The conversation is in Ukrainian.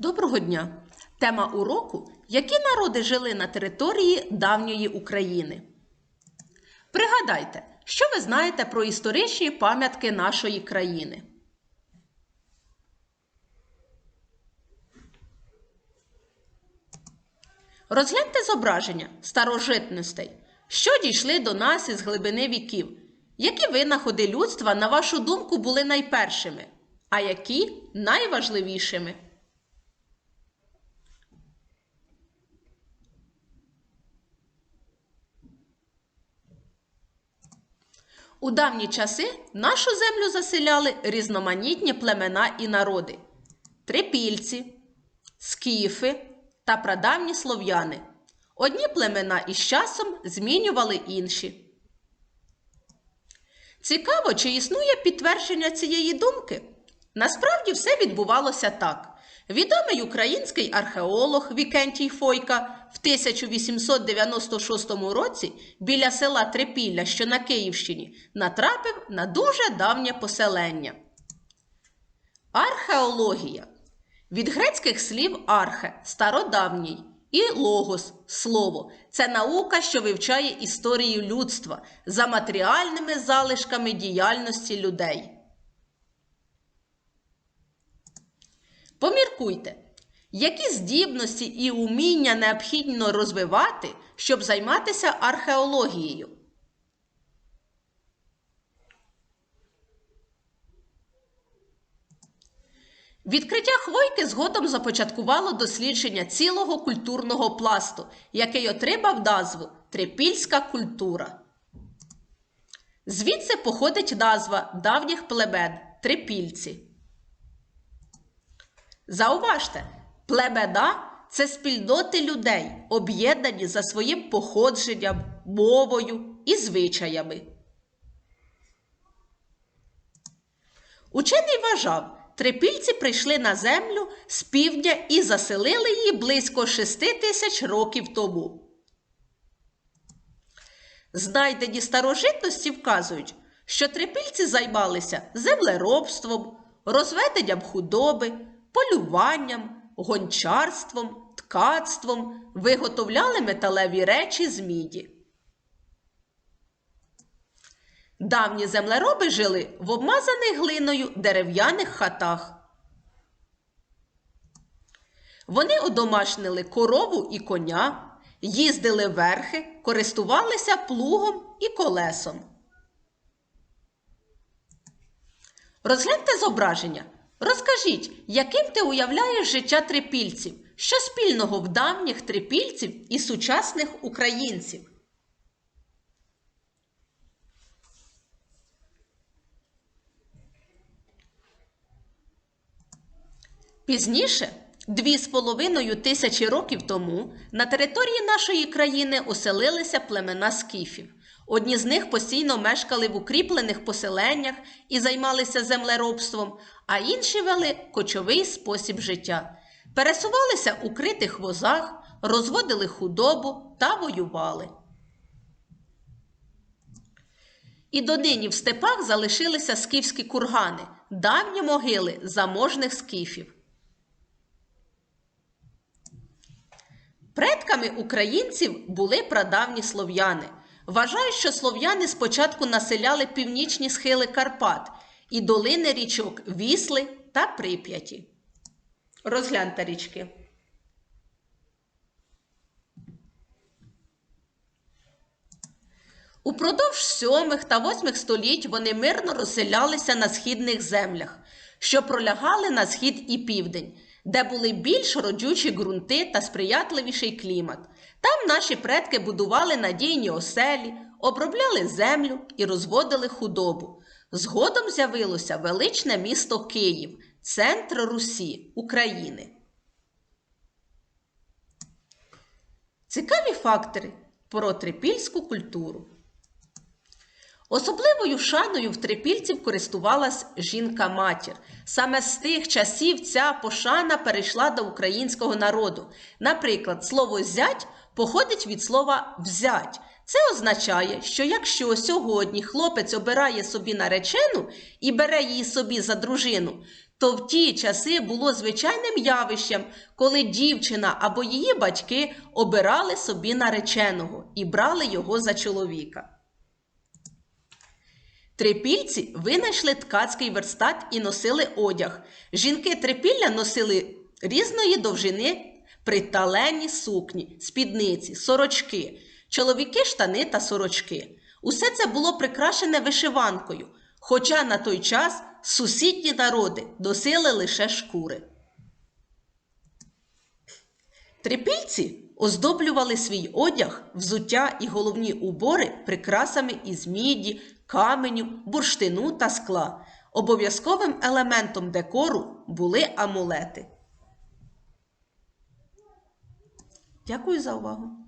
Доброго дня! Тема уроку Які народи жили на території давньої України? Пригадайте, що ви знаєте про історичні пам'ятки нашої країни? Розгляньте зображення старожитностей, що дійшли до нас із глибини віків. Які винаходи людства, на вашу думку, були найпершими, а які найважливішими? У давні часи нашу землю заселяли різноманітні племена і народи трипільці, скіфи та прадавні слов'яни. Одні племена із часом змінювали інші. Цікаво, чи існує підтвердження цієї думки? Насправді все відбувалося так. Відомий український археолог Вікентій Фойка в 1896 році біля села Трипілля, що на Київщині, натрапив на дуже давнє поселення. Археологія від грецьких слів архе стародавній і логос слово це наука, що вивчає історію людства за матеріальними залишками діяльності людей. Поміркуйте, які здібності і уміння необхідно розвивати, щоб займатися археологією. Відкриття хвойки згодом започаткувало дослідження цілого культурного пласту, який отримав назву Трипільська культура. Звідси походить назва давніх племен трипільці. Зауважте, племена це спільноти людей, об'єднані за своїм походженням, мовою і звичаями. Учений вважав, трипільці прийшли на землю з півдня і заселили її близько 6 тисяч років тому. Знайдені старожитності вказують, що трипільці займалися землеробством, розведенням худоби, полюванням, гончарством, ткацтвом, виготовляли металеві речі з міді. Давні землероби жили в обмазаних глиною дерев'яних хатах. Вони одомашнили корову і коня, їздили верхи, користувалися плугом і колесом. Розгляньте зображення. Розкажіть, яким ти уявляєш життя трипільців? Що спільного в давніх трипільців і сучасних українців? Пізніше, дві з половиною тисячі років тому, на території нашої країни оселилися племена скіфів. Одні з них постійно мешкали в укріплених поселеннях і займалися землеробством, а інші вели кочовий спосіб життя. Пересувалися у критих возах, розводили худобу та воювали. І донині в степах залишилися скіфські кургани, давні могили заможних скіфів. Предками українців були прадавні слов'яни. Вважають, що слов'яни спочатку населяли північні схили Карпат і долини річок Вісли та Прип'яті. Розгляньте річки. Упродовж сьомих та восьмих століть вони мирно розселялися на східних землях, що пролягали на схід і південь, де були більш родючі ґрунти та сприятливіший клімат. Там наші предки будували надійні оселі, обробляли землю і розводили худобу. Згодом з'явилося величне місто Київ, центр Русі, України. Цікаві фактори про трипільську культуру. Особливою шаною в трипільців користувалась жінка-матір. Саме з тих часів ця пошана перейшла до українського народу. Наприклад, слово зять походить від слова взять. Це означає, що якщо сьогодні хлопець обирає собі наречену і бере її собі за дружину, то в ті часи було звичайним явищем, коли дівчина або її батьки обирали собі нареченого і брали його за чоловіка. Трипільці винайшли ткацький верстат і носили одяг. Жінки трипілля носили різної довжини приталені сукні, спідниці, сорочки, чоловіки штани та сорочки. Усе це було прикрашене вишиванкою, хоча на той час сусідні народи носили лише шкури. Трипільці оздоблювали свій одяг, взуття і головні убори прикрасами із міді, каменю, бурштину та скла. Обов'язковим елементом декору були амулети. Дякую за увагу!